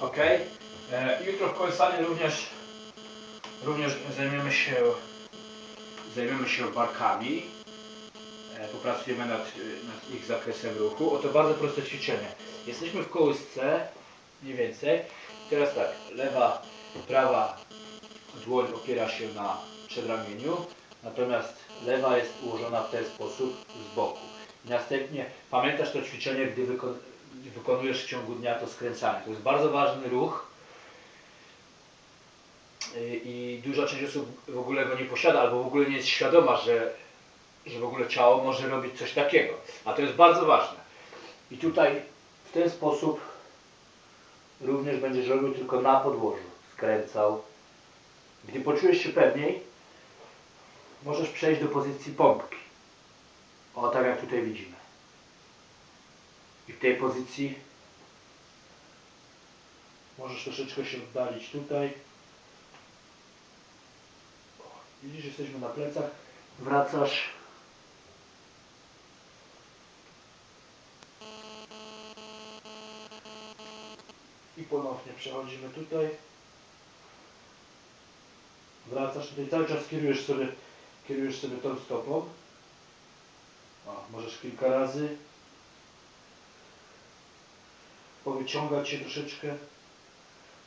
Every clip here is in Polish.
Ok. E, jutro w kołysanie również, również zajmiemy się zajmiemy się barkami. E, popracujemy nad, nad ich zakresem ruchu. Oto bardzo proste ćwiczenie. Jesteśmy w kołysce, mniej więcej. Teraz tak, lewa, prawa dłoń opiera się na przedramieniu, natomiast lewa jest ułożona w ten sposób z boku. Następnie pamiętasz to ćwiczenie, gdy wykonujesz w ciągu dnia to skręcanie. To jest bardzo ważny ruch Y, i duża część osób w ogóle go nie posiada albo w ogóle nie jest świadoma, że, że w ogóle ciało może robić coś takiego. A to jest bardzo ważne. I tutaj w ten sposób również będziesz robił tylko na podłożu. Skręcał. Gdy poczujesz się pewniej, możesz przejść do pozycji pompki. O, tak jak tutaj widzimy. I w tej pozycji możesz troszeczkę się oddalić tutaj. Widzisz, jesteśmy na plecach. Wracasz. I ponownie przechodzimy tutaj. Wracasz tutaj, cały czas kierujesz sobie, kierujesz sobie tą stopą. O, możesz kilka razy powyciągać się troszeczkę.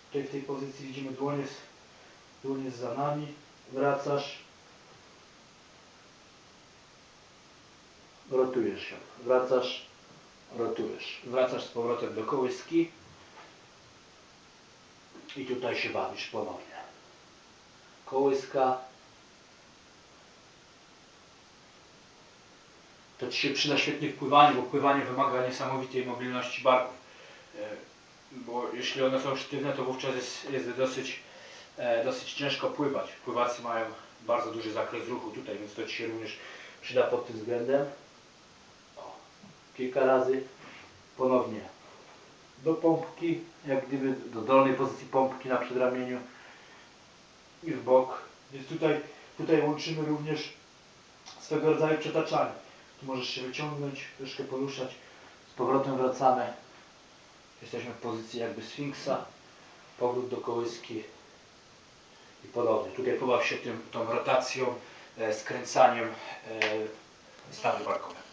Tutaj w tej pozycji widzimy dłoń jest za nami. Wracasz. Rotujesz się. Wracasz. Rotujesz. Wracasz z powrotem do kołyski. I tutaj się bawisz ponownie. Kołyska. To Ci się przyda świetnie w pływaniu, bo pływanie wymaga niesamowitej mobilności barków. E, Bo jeśli one są sztywne, to wówczas jest, jest dosyć, e, dosyć ciężko pływać. Pływacy mają bardzo duży zakres ruchu tutaj, więc to Ci się również przyda pod tym względem. O, kilka razy ponownie do pompki, jak gdyby do dolnej pozycji pompki na przedramieniu i w bok. Więc tutaj, tutaj łączymy również swego rodzaju przetaczanie. Tu możesz się wyciągnąć, troszkę poruszać, z powrotem wracamy. Jesteśmy w pozycji jakby sfinksa, powrót do kołyski i ponownie. Tutaj pobaw się tym, tą rotacją, e, skręcaniem e, stawy barkowe.